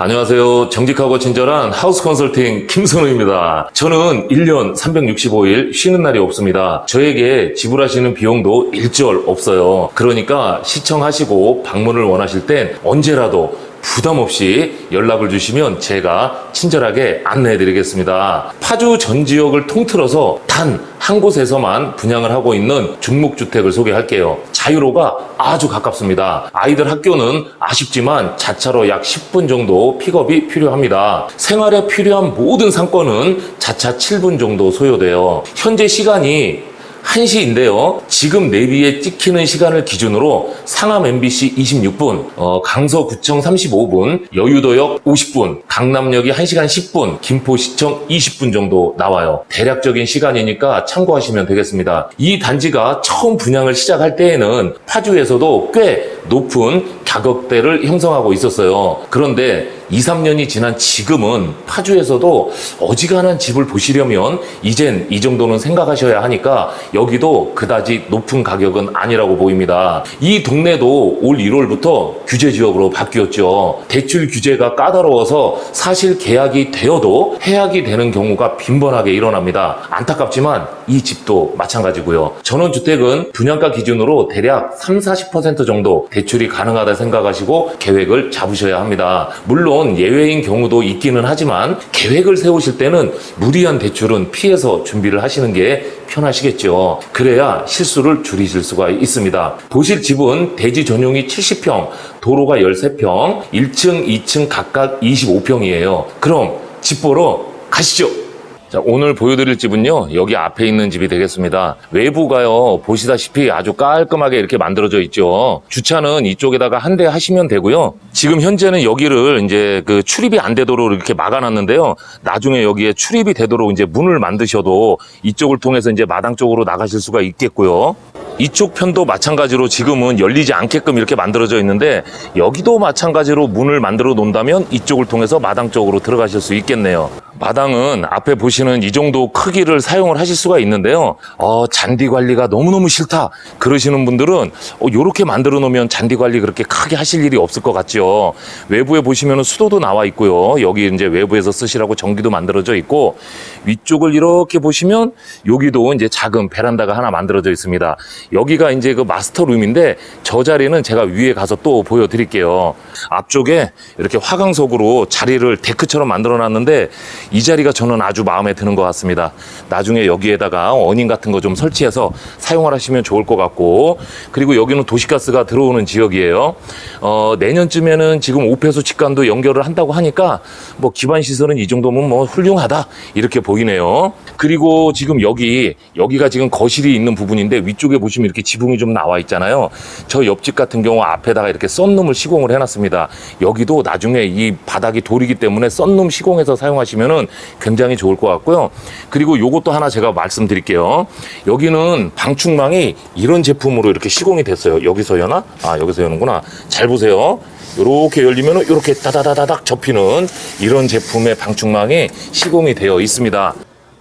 안녕하세요. 정직하고 친절한 하우스 컨설팅 김선우입니다. 저는 1년 365일 쉬는 날이 없습니다. 저에게 지불하시는 비용도 일절 없어요. 그러니까 시청하시고 방문을 원하실 땐 언제라도 부담 없이 연락을 주시면 제가 친절하게 안내해 드리겠습니다. 파주 전 지역을 통틀어서 단 한 곳에서만 분양을 하고 있는 중목주택을 소개할게요. 자유로가 아주 가깝습니다. 아이들 학교는 아쉽지만 자차로 약 10분 정도 픽업이 필요합니다. 생활에 필요한 모든 상권은 자차 7분 정도 소요돼요. 현재 시간이 1시인데요. 지금 내비에 찍히는 시간을 기준으로 상암 MBC 26분, 어, 강서구청 35분, 여의도역 50분, 강남역이 1시간 10분, 김포시청 20분 정도 나와요. 대략적인 시간이니까 참고하시면 되겠습니다. 이 단지가 처음 분양을 시작할 때에는 파주에서도 꽤 높은 가격대를 형성하고 있었어요. 그런데 2, 3년이 지난 지금은 파주에서도 어지간한 집을 보시려면 이젠 이 정도는 생각하셔야 하니까 여기도 그다지 높은 가격은 아니라고 보입니다. 이 동네도 올 1월부터 규제 지역으로 바뀌었죠. 대출 규제가 까다로워서 사실 계약이 되어도 해약이 되는 경우가 빈번하게 일어납니다. 안타깝지만 이 집도 마찬가지고요. 전원주택은 분양가 기준으로 대략 3, 40% 정도 대출이 가능하다 생각하시고 계획을 잡으셔야 합니다. 물론 예외인 경우도 있기는 하지만 계획을 세우실 때는 무리한 대출은 피해서 준비를 하시는 게 편하시겠죠. 그래야 실수를 줄이실 수가 있습니다. 보실 집은 대지 전용이 70평, 도로가 13평, 1층, 2층 각각 25평이에요. 그럼 집 보러 가시죠. 자, 오늘 보여드릴 집은요, 여기 앞에 있는 집이 되겠습니다. 외부가요, 보시다시피 아주 깔끔하게 이렇게 만들어져 있죠. 주차는 이쪽에다가 한 대 하시면 되고요. 지금 현재는 여기를 이제 그 출입이 안 되도록 이렇게 막아놨는데요. 나중에 여기에 출입이 되도록 이제 문을 만드셔도 이쪽을 통해서 이제 마당 쪽으로 나가실 수가 있겠고요. 이쪽 편도 마찬가지로 지금은 열리지 않게끔 이렇게 만들어져 있는데 여기도 마찬가지로 문을 만들어 놓는다면 이쪽을 통해서 마당 쪽으로 들어가실 수 있겠네요. 마당은 앞에 보시는 이 정도 크기를 사용을 하실 수가 있는데요. 어, 잔디 관리가 너무너무 싫다. 그러시는 분들은 어, 이렇게 만들어 놓으면 잔디 관리 그렇게 크게 하실 일이 없을 것 같죠. 외부에 보시면 수도도 나와 있고요. 여기 이제 외부에서 쓰시라고 전기도 만들어져 있고 위쪽을 이렇게 보시면 여기도 이제 작은 베란다가 하나 만들어져 있습니다. 여기가 이제 그 마스터 룸인데 저 자리는 제가 위에 가서 또 보여드릴게요. 앞쪽에 이렇게 화강석으로 자리를 데크처럼 만들어 놨는데 이 자리가 저는 아주 마음에 드는 것 같습니다. 나중에 여기에다가 어닝 같은 거 좀 설치해서 사용을 하시면 좋을 것 같고 그리고 여기는 도시가스가 들어오는 지역이에요. 어, 내년쯤에는 지금 오폐수 직관도 연결을 한다고 하니까 뭐 기반 시설은 이 정도면 뭐 훌륭하다 이렇게 보이네요. 그리고 지금 여기 여기가 지금 거실이 있는 부분인데 위쪽에 보시면 이렇게 지붕이 좀 나와 있잖아요. 저 옆집 같은 경우 앞에다가 이렇게 썬룸을 시공을 해놨습니다. 여기도 나중에 이 바닥이 돌이기 때문에 썬룸 시공해서 사용하시면은 굉장히 좋을 것 같고요. 그리고 요것도 하나 제가 말씀드릴게요. 여기는 방충망이 이런 제품으로 이렇게 시공이 됐어요. 여기서 여나? 아 여기서 여는구나. 잘 보세요. 이렇게 열리면 이렇게 다다다다닥 접히는 이런 제품의 방충망이 시공이 되어 있습니다.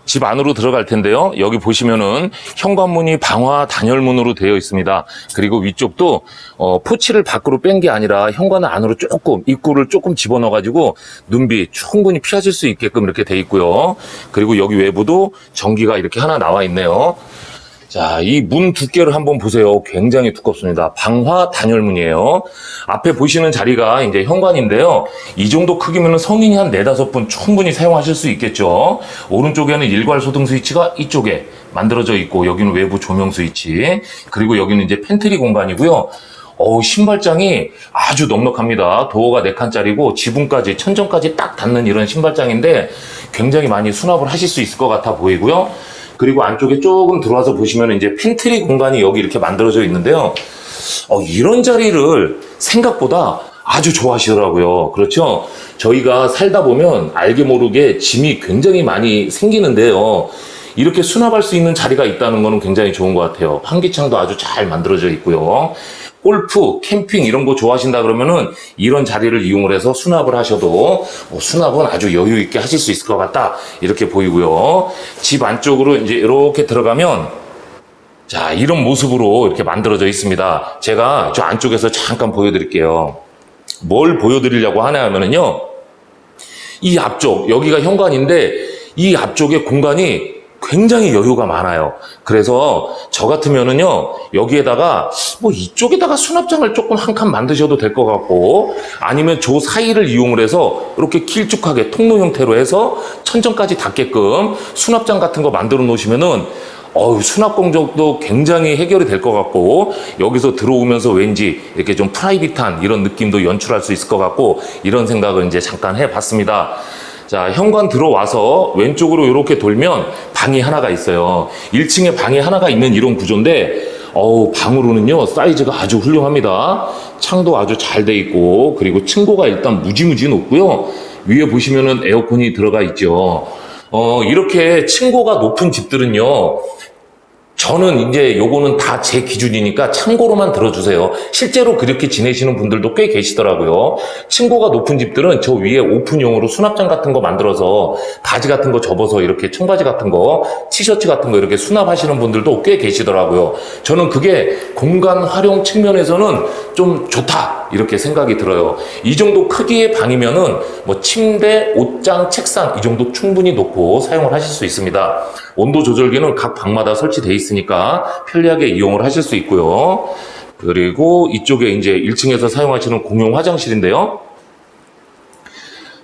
집 안으로 들어갈 텐데요. 여기 보시면은 현관문이 방화 단열문으로 되어 있습니다. 그리고 위쪽도 어, 포치를 밖으로 뺀 게 아니라 현관을 안으로 조금 입구를 조금 집어넣어 가지고 눈비 충분히 피하실 수 있게끔 이렇게 돼 있고요. 그리고 여기 외부도 전기가 이렇게 하나 나와 있네요. 자, 이 문 두께를 한번 보세요. 굉장히 두껍습니다. 방화 단열문이에요. 앞에 보시는 자리가 이제 현관인데요. 이 정도 크기면 성인이 한 네다섯 분 충분히 사용하실 수 있겠죠. 오른쪽에는 일괄 소등 스위치가 이쪽에 만들어져 있고, 여기는 외부 조명 스위치, 그리고 여기는 이제 팬트리 공간이고요. 어우, 신발장이 아주 넉넉합니다. 도어가 4칸짜리고 지붕까지, 천정까지 딱 닿는 이런 신발장인데 굉장히 많이 수납을 하실 수 있을 것 같아 보이고요. 그리고 안쪽에 조금 들어와서 보시면 이제 팬트리 공간이 여기 이렇게 만들어져 있는데요. 어, 이런 자리를 생각보다 아주 좋아하시더라고요. 그렇죠? 저희가 살다 보면 알게 모르게 짐이 굉장히 많이 생기는데요. 이렇게 수납할 수 있는 자리가 있다는 거는 굉장히 좋은 것 같아요. 환기창도 아주 잘 만들어져 있고요. 골프, 캠핑 이런 거 좋아하신다 그러면은 이런 자리를 이용을 해서 수납을 하셔도 뭐 수납은 아주 여유 있게 하실 수 있을 것 같다 이렇게 보이고요. 집 안쪽으로 이제 이렇게 들어가면 자 이런 모습으로 이렇게 만들어져 있습니다. 제가 저 안쪽에서 잠깐 보여드릴게요. 뭘 보여드리려고 하냐 하면은요. 이 앞쪽, 여기가 현관인데 이 앞쪽에 공간이 굉장히 여유가 많아요. 그래서 저 같으면은요, 여기에다가 뭐 이쪽에다가 수납장을 조금 한 칸 만드셔도 될 것 같고, 아니면 저 사이를 이용을 해서 이렇게 길쭉하게 통로 형태로 해서 천정까지 닿게끔 수납장 같은 거 만들어 놓으시면은 어우, 수납 공정도 굉장히 해결이 될 것 같고, 여기서 들어오면서 왠지 이렇게 좀 프라이빗한 이런 느낌도 연출할 수 있을 것 같고, 이런 생각을 이제 잠깐 해봤습니다. 자, 현관 들어와서 왼쪽으로 이렇게 돌면 방이 하나가 있어요. 1층에 방이 하나가 있는 이런 구조인데, 어우, 방으로는요, 사이즈가 아주 훌륭합니다. 창도 아주 잘 돼 있고, 그리고 층고가 일단 무지무지 높고요. 위에 보시면은 에어컨이 들어가 있죠. 어, 이렇게 층고가 높은 집들은요, 저는 이제 요거는 다 제 기준이니까 참고로만 들어주세요. 실제로 그렇게 지내시는 분들도 꽤 계시더라고요. 층고가 높은 집들은 저 위에 오픈용으로 수납장 같은 거 만들어서 바지 같은 거 접어서 이렇게 청바지 같은 거, 티셔츠 같은 거 이렇게 수납하시는 분들도 꽤 계시더라고요. 저는 그게 공간 활용 측면에서는 좀 좋다. 이렇게 생각이 들어요. 이 정도 크기의 방이면은 뭐 침대, 옷장, 책상 이 정도 충분히 놓고 사용을 하실 수 있습니다. 온도 조절기는 각 방마다 설치되어 있으니까 편리하게 이용을 하실 수 있고요. 그리고 이쪽에 이제 1층에서 사용하시는 공용 화장실인데요.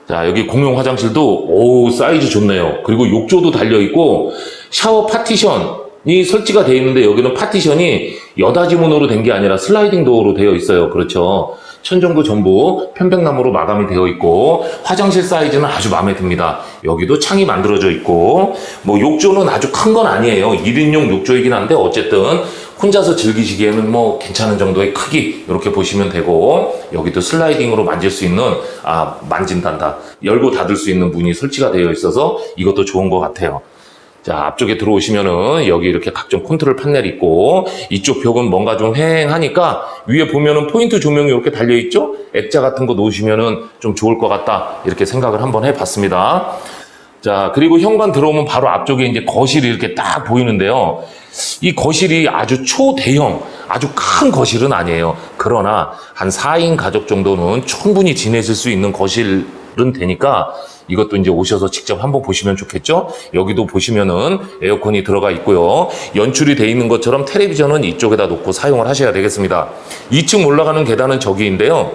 자, 여기 공용 화장실도 오 사이즈 좋네요. 그리고 욕조도 달려 있고 샤워 파티션 이 설치가 되어 있는데 여기는 파티션이 여닫이 문으로 된 게 아니라 슬라이딩 도어로 되어 있어요. 그렇죠. 천정도 전부 편백나무로 마감이 되어 있고 화장실 사이즈는 아주 마음에 듭니다. 여기도 창이 만들어져 있고 뭐 욕조는 아주 큰 건 아니에요. 1인용 욕조이긴 한데 어쨌든 혼자서 즐기시기에는 뭐 괜찮은 정도의 크기 이렇게 보시면 되고 여기도 슬라이딩으로 만질 수 있는 아 만진단다 열고 닫을 수 있는 문이 설치가 되어 있어서 이것도 좋은 것 같아요. 자, 앞쪽에 들어오시면은 여기 이렇게 각종 컨트롤 판넬이 있고 이쪽 벽은 뭔가 좀 휑하니까 위에 보면은 포인트 조명이 이렇게 달려 있죠? 액자 같은 거 놓으시면은 좀 좋을 것 같다. 이렇게 생각을 한번 해 봤습니다. 자, 그리고 현관 들어오면 바로 앞쪽에 이제 거실이 이렇게 딱 보이는데요. 이 거실이 아주 초대형, 아주 큰 거실은 아니에요. 그러나 한 4인 가족 정도는 충분히 지내실 수 있는 거실은 되니까 이것도 이제 오셔서 직접 한번 보시면 좋겠죠? 여기도 보시면은 에어컨이 들어가 있고요. 연출이 돼 있는 것처럼 텔레비전은 이쪽에다 놓고 사용을 하셔야 되겠습니다. 2층 올라가는 계단은 저기인데요.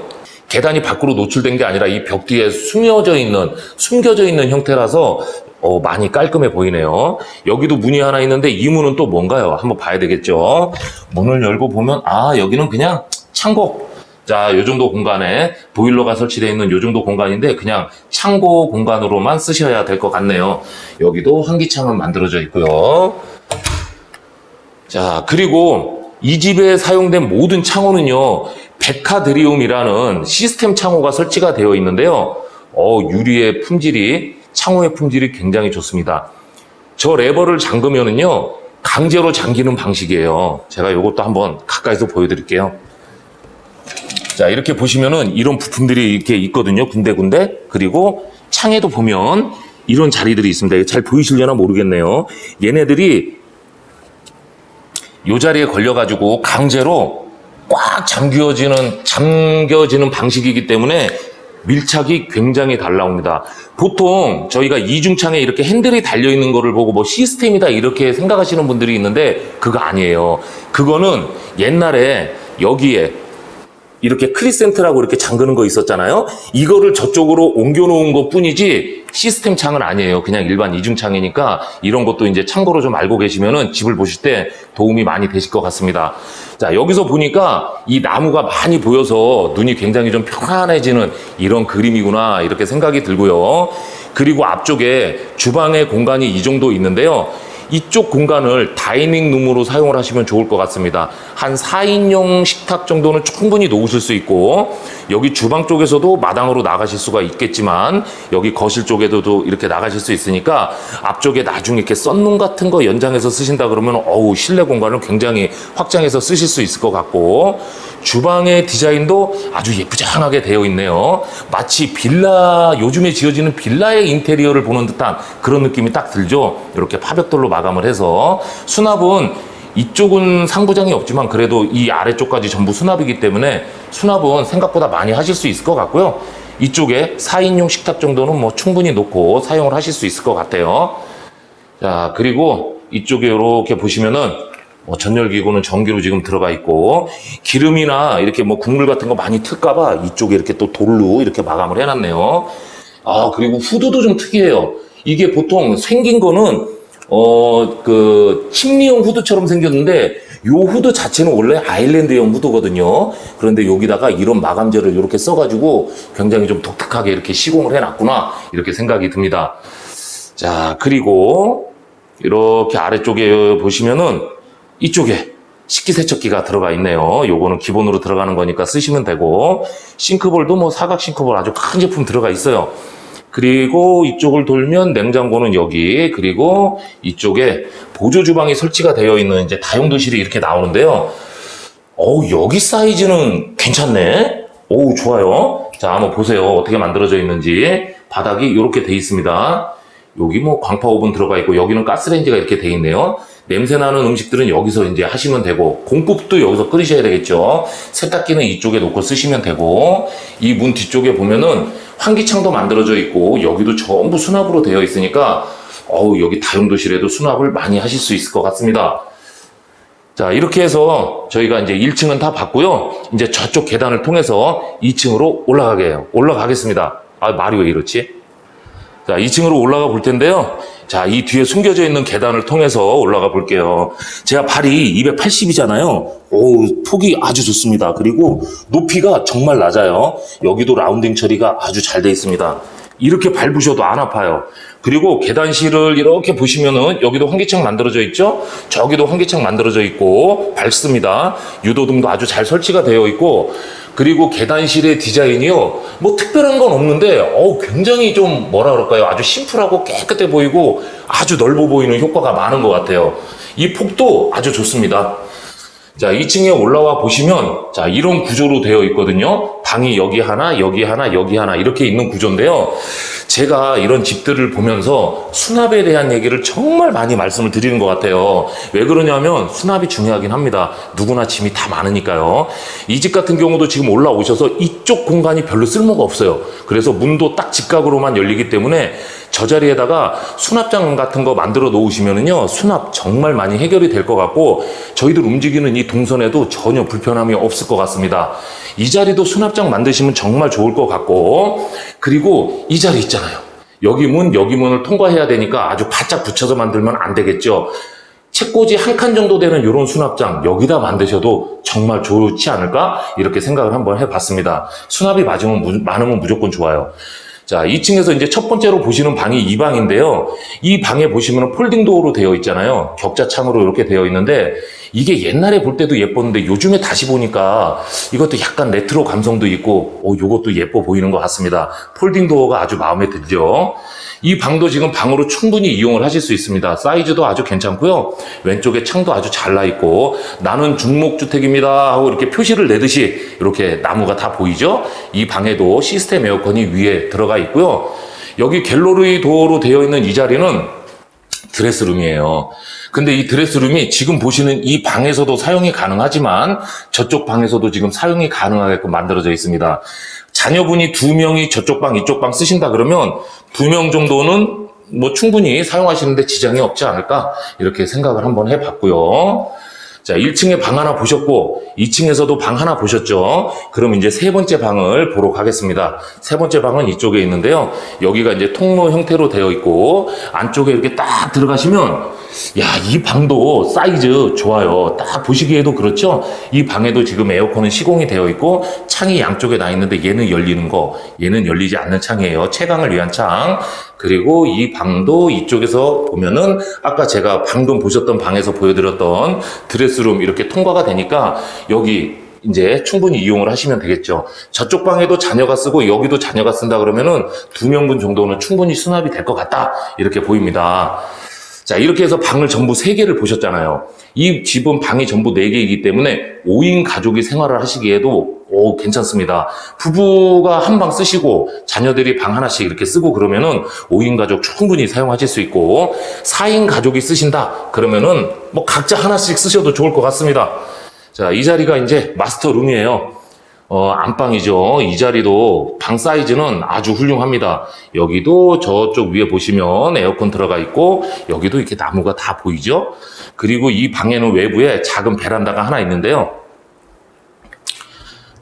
계단이 밖으로 노출된 게 아니라 이 벽 뒤에 숨겨져 있는, 숨겨져 있는 형태라서 어, 많이 깔끔해 보이네요. 여기도 문이 하나 있는데 이 문은 또 뭔가요? 한번 봐야 되겠죠. 문을 열고 보면 아 여기는 그냥 창고. 자, 요 정도 공간에 보일러가 설치되어 있는 요 정도 공간인데 그냥 창고 공간으로만 쓰셔야 될 것 같네요. 여기도 환기창은 만들어져 있고요. 자, 그리고 이 집에 사용된 모든 창호는요, 베카드리움이라는 시스템 창호가 설치가 되어 있는데요. 어, 유리의 품질이, 창호의 품질이 굉장히 좋습니다. 저 레버를 잠그면은요, 강제로 잠기는 방식이에요. 제가 이것도 한번 가까이서 보여드릴게요. 자, 이렇게 보시면은 이런 부품들이 이렇게 있거든요. 군데군데. 그리고 창에도 보면 이런 자리들이 있습니다. 잘 보이시려나 모르겠네요. 얘네들이 요 자리에 걸려가지고 강제로 꽉 잠겨지는, 잠겨지는 방식이기 때문에 밀착이 굉장히 잘 나옵니다. 보통 저희가 이중창에 이렇게 핸들이 달려있는 거를 보고 뭐 시스템이다 이렇게 생각하시는 분들이 있는데 그거 아니에요. 그거는 옛날에 여기에 이렇게 크리센트라고 이렇게 잠그는 거 있었잖아요. 이거를 저쪽으로 옮겨놓은 것 뿐이지 시스템 창은 아니에요. 그냥 일반 이중창이니까 이런 것도 이제 참고로 좀 알고 계시면은 집을 보실 때 도움이 많이 되실 것 같습니다. 자, 여기서 보니까 이 나무가 많이 보여서 눈이 굉장히 좀 편안해지는 이런 그림이구나 이렇게 생각이 들고요. 그리고 앞쪽에 주방의 공간이 이 정도 있는데요. 이쪽 공간을 다이닝 룸으로 사용을 하시면 좋을 것 같습니다. 한 4인용 식탁 정도는 충분히 놓으실 수 있고 여기 주방 쪽에서도 마당으로 나가실 수가 있겠지만 여기 거실 쪽에도 이렇게 나가실 수 있으니까 앞쪽에 나중에 이렇게 썬룸 같은 거 연장해서 쓰신다 그러면 어우 실내 공간을 굉장히 확장해서 쓰실 수 있을 것 같고 주방의 디자인도 아주 예쁘장하게 되어 있네요. 마치 빌라 요즘에 지어지는 빌라의 인테리어를 보는 듯한 그런 느낌이 딱 들죠. 이렇게 파벽돌로 마감을 해서 수납은 이쪽은 상부장이 없지만 그래도 이 아래쪽까지 전부 수납이기 때문에 수납은 생각보다 많이 하실 수 있을 것 같고요. 이쪽에 4인용 식탁 정도는 뭐 충분히 놓고 사용을 하실 수 있을 것 같아요. 자, 그리고 이쪽에 이렇게 보시면은 뭐 전열기구는 전기로 지금 들어가 있고 기름이나 이렇게 뭐 국물 같은 거 많이 틀까봐 이쪽에 이렇게 또 돌로 이렇게 마감을 해놨네요. 아, 그리고 후드도 좀 특이해요. 이게 보통 생긴 거는 어, 그, 침리형 후드처럼 생겼는데, 요 후드 자체는 원래 아일랜드형 후드거든요. 그런데 여기다가 이런 마감재를 이렇게 써가지고 굉장히 좀 독특하게 이렇게 시공을 해놨구나. 이렇게 생각이 듭니다. 자, 그리고 이렇게 아래쪽에 보시면은 이쪽에 식기세척기가 들어가 있네요. 요거는 기본으로 들어가는 거니까 쓰시면 되고, 싱크볼도 뭐 사각 싱크볼 아주 큰 제품 들어가 있어요. 그리고 이쪽을 돌면 냉장고는 여기, 그리고 이쪽에 보조 주방이 설치가 되어 있는 이제 다용도실이 이렇게 나오는데요. 어우, 여기 사이즈는 괜찮네? 오, 좋아요. 자, 한번 보세요. 어떻게 만들어져 있는지. 바닥이 이렇게 돼 있습니다. 여기 뭐 광파 오븐 들어가 있고, 여기는 가스레인지가 이렇게 돼 있네요. 냄새 나는 음식들은 여기서 이제 하시면 되고, 공국도 여기서 끓이셔야 되겠죠. 세탁기는 이쪽에 놓고 쓰시면 되고, 이 문 뒤쪽에 보면은 환기창도 만들어져 있고, 여기도 전부 수납으로 되어 있으니까, 어우, 여기 다용도실에도 수납을 많이 하실 수 있을 것 같습니다. 자, 이렇게 해서 저희가 이제 1층은 다 봤고요. 이제 저쪽 계단을 통해서 2층으로 올라가게 해요. 올라가겠습니다. 아, 말이 왜 이렇지? 자, 2층으로 올라가 볼 텐데요. 자, 이 뒤에 숨겨져 있는 계단을 통해서 올라가 볼게요. 제가 발이 280이잖아요. 오, 폭이 아주 좋습니다. 그리고 높이가 정말 낮아요. 여기도 라운딩 처리가 아주 잘 돼 있습니다. 이렇게 밟으셔도 안 아파요. 그리고 계단실을 이렇게 보시면은 여기도 환기창 만들어져 있죠? 저기도 환기창 만들어져 있고 밝습니다. 유도등도 아주 잘 설치가 되어 있고 그리고 계단실의 디자인이요. 뭐 특별한 건 없는데 어우 굉장히 좀 뭐라 그럴까요? 아주 심플하고 깨끗해 보이고 아주 넓어 보이는 효과가 많은 것 같아요. 이 폭도 아주 좋습니다. 자, 2층에 올라와 보시면, 자, 이런 구조로 되어 있거든요. 방이 여기 하나, 여기 하나, 여기 하나, 이렇게 있는 구조인데요. 제가 이런 집들을 보면서 수납에 대한 얘기를 정말 많이 말씀을 드리는 것 같아요. 왜 그러냐면 수납이 중요하긴 합니다. 누구나 짐이 다 많으니까요. 이 집 같은 경우도 지금 올라오셔서 이쪽 공간이 별로 쓸모가 없어요. 그래서 문도 딱 직각으로만 열리기 때문에 저 자리에다가 수납장 같은 거 만들어 놓으시면은요, 수납 정말 많이 해결이 될 것 같고, 저희들 움직이는 이 동선에도 전혀 불편함이 없을 것 같습니다. 이 자리도 수납장 만드시면 정말 좋을 것 같고, 그리고 이 자리 있잖아요. 여기 문, 여기 문을 통과해야 되니까 아주 바짝 붙여서 만들면 안 되겠죠. 책꽂이 한 칸 정도 되는 이런 수납장 여기다 만드셔도 정말 좋지 않을까? 이렇게 생각을 한번 해봤습니다. 수납이 맞으면, 무- 많으면 무조건 좋아요. 자, 2층에서 이제 첫 번째로 보시는 방이 이 방인데요. 이 방에 보시면 폴딩 도어로 되어 있잖아요. 격자 창으로 이렇게 되어 있는데 이게 옛날에 볼 때도 예뻤는데 요즘에 다시 보니까 이것도 약간 레트로 감성도 있고 오, 요것도 예뻐 보이는 것 같습니다. 폴딩 도어가 아주 마음에 들죠. 이 방도 지금 방으로 충분히 이용을 하실 수 있습니다. 사이즈도 아주 괜찮고요. 왼쪽에 창도 아주 잘 나 있고 나는 중목주택입니다 하고 이렇게 표시를 내듯이 이렇게 나무가 다 보이죠? 이 방에도 시스템 에어컨이 위에 들어가 있고요. 여기 갤러리 도어로 되어 있는 이 자리는 드레스룸이에요. 근데 이 드레스룸이 지금 보시는 이 방에서도 사용이 가능하지만 저쪽 방에서도 지금 사용이 가능하게끔 만들어져 있습니다. 자녀분이 두 명이 저쪽 방, 이쪽 방 쓰신다 그러면 두 명 정도는 뭐 충분히 사용하시는데 지장이 없지 않을까 이렇게 생각을 한번 해봤고요. 자, 1층에 방 하나 보셨고, 2층에서도 방 하나 보셨죠? 그럼 이제 세 번째 방을 보러 가겠습니다. 세 번째 방은 이쪽에 있는데요. 여기가 이제 통로 형태로 되어 있고, 안쪽에 이렇게 딱 들어가시면, 야, 이 방도 사이즈 좋아요. 딱 보시기에도 그렇죠? 이 방에도 지금 에어컨은 시공이 되어 있고, 창이 양쪽에 나 있는데 얘는 열리는 거, 얘는 열리지 않는 창이에요. 채광을 위한 창. 그리고 이 방도 이쪽에서 보면은 아까 제가 방금 보셨던 방에서 보여드렸던 드레스룸 이렇게 통과가 되니까 여기 이제 충분히 이용을 하시면 되겠죠. 저쪽 방에도 자녀가 쓰고 여기도 자녀가 쓴다 그러면은 두 명분 정도는 충분히 수납이 될 것 같다. 이렇게 보입니다. 자, 이렇게 해서 방을 전부 세개를 보셨잖아요. 이 집은 방이 전부 네개이기 때문에 5인 가족이 생활을 하시기에도 오, 괜찮습니다. 부부가 한 방 쓰시고 자녀들이 방 하나씩 이렇게 쓰고 그러면은 5인 가족 충분히 사용하실 수 있고 4인 가족이 쓰신다 그러면은 뭐 각자 하나씩 쓰셔도 좋을 것 같습니다. 자, 이 자리가 이제 마스터 룸이에요. 어, 안방이죠. 이 자리도 방 사이즈는 아주 훌륭합니다. 여기도 저쪽 위에 보시면 에어컨 들어가 있고, 여기도 이렇게 나무가 다 보이죠? 그리고 이 방에는 외부에 작은 베란다가 하나 있는데요.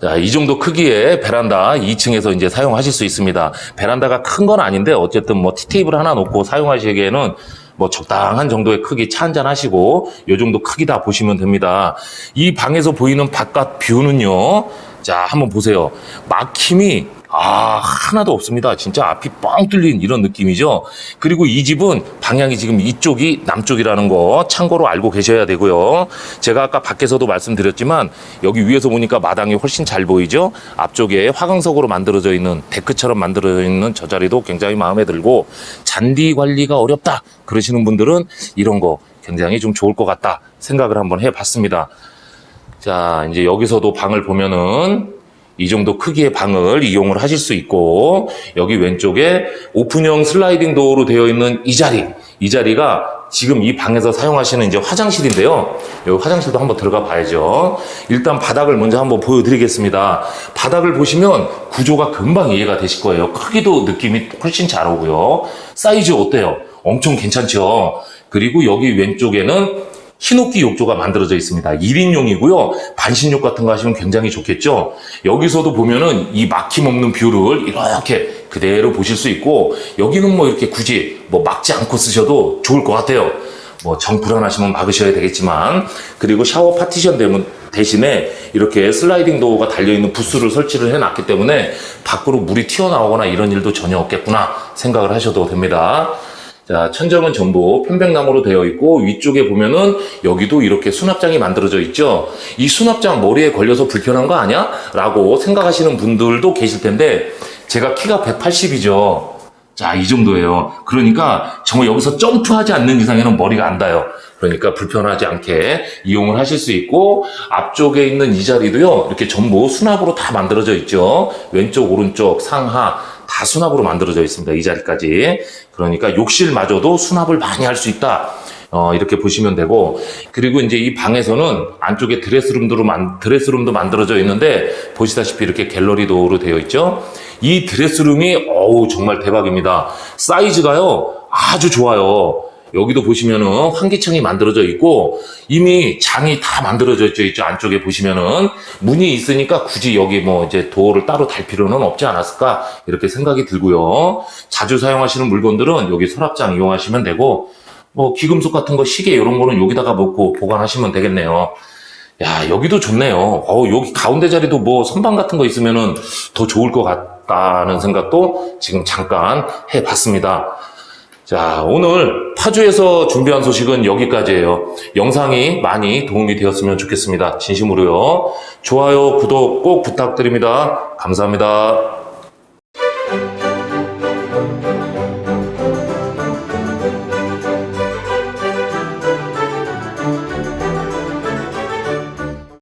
자, 이 정도 크기의 베란다 2층에서 이제 사용하실 수 있습니다. 베란다가 큰 건 아닌데 어쨌든 뭐 티테이블 하나 놓고 사용하시기에는 뭐 적당한 정도의 크기 차 한잔 하시고 요 정도 크기다 보시면 됩니다. 이 방에서 보이는 바깥 뷰는요. 자, 한번 보세요. 막힘이 아, 하나도 없습니다. 진짜 앞이 뻥 뚫린 이런 느낌이죠. 그리고 이 집은 방향이 지금 이쪽이 남쪽이라는 거 참고로 알고 계셔야 되고요. 제가 아까 밖에서도 말씀드렸지만 여기 위에서 보니까 마당이 훨씬 잘 보이죠. 앞쪽에 화강석으로 만들어져 있는 데크처럼 만들어져 있는 저 자리도 굉장히 마음에 들고 잔디 관리가 어렵다 그러시는 분들은 이런 거 굉장히 좀 좋을 것 같다 생각을 한번 해봤습니다. 자, 이제 여기서도 방을 보면은 이 정도 크기의 방을 이용을 하실 수 있고 여기 왼쪽에 오픈형 슬라이딩 도어로 되어 있는 이 자리 이 자리가 지금 이 방에서 사용하시는 이제 화장실인데요. 여기 화장실도 한번 들어가 봐야죠. 일단 바닥을 먼저 한번 보여드리겠습니다. 바닥을 보시면 구조가 금방 이해가 되실 거예요. 크기도 느낌이 훨씬 잘 오고요. 사이즈 어때요? 엄청 괜찮죠? 그리고 여기 왼쪽에는 흰옥기 욕조가 만들어져 있습니다. 1인용이고요. 반신욕 같은 거 하시면 굉장히 좋겠죠. 여기서도 보면은 이 막힘없는 뷰를 이렇게 그대로 보실 수 있고 여기는 뭐 이렇게 굳이 뭐 막지 않고 쓰셔도 좋을 것 같아요. 뭐 정 불안하시면 막으셔야 되겠지만 그리고 샤워 파티션 대문 대신에 이렇게 슬라이딩 도어가 달려있는 부스를 설치를 해놨기 때문에 밖으로 물이 튀어나오거나 이런 일도 전혀 없겠구나 생각을 하셔도 됩니다. 자, 천정은 전부 편백나무로 되어 있고 위쪽에 보면은 여기도 이렇게 수납장이 만들어져 있죠. 이 수납장 머리에 걸려서 불편한 거 아니야? 라고 생각하시는 분들도 계실 텐데 제가 키가 180이죠. 자, 이 정도예요. 그러니까 정말 여기서 점프하지 않는 이상에는 머리가 안 닿아요. 그러니까 불편하지 않게 이용을 하실 수 있고 앞쪽에 있는 이 자리도요. 이렇게 전부 수납으로 다 만들어져 있죠. 왼쪽, 오른쪽, 상하 다 수납으로 만들어져 있습니다. 이 자리까지. 그러니까 욕실마저도 수납을 많이 할 수 있다. 어, 이렇게 보시면 되고, 그리고 이제 이 방에서는 안쪽에 드레스룸도, 만, 드레스룸도 만들어져 있는데, 보시다시피 이렇게 갤러리 도어로 되어 있죠? 이 드레스룸이, 어우, 정말 대박입니다. 사이즈가요, 아주 좋아요. 여기도 보시면은 환기창이 만들어져 있고 이미 장이 다 만들어져 있죠. 안쪽에 보시면은 문이 있으니까 굳이 여기 뭐 이제 도어를 따로 달 필요는 없지 않았을까 이렇게 생각이 들고요. 자주 사용하시는 물건들은 여기 서랍장 이용하시면 되고 뭐 기금속 같은 거 시계 이런 거는 여기다가 놓고 보관하시면 되겠네요. 야 여기도 좋네요. 어 여기 가운데 자리도 뭐 선반 같은 거 있으면은 더 좋을 것 같다는 생각도 지금 잠깐 해봤습니다. 자, 오늘 파주에서 준비한 소식은 여기까지예요. 영상이 많이 도움이 되었으면 좋겠습니다. 진심으로요. 좋아요, 구독 꼭 부탁드립니다. 감사합니다.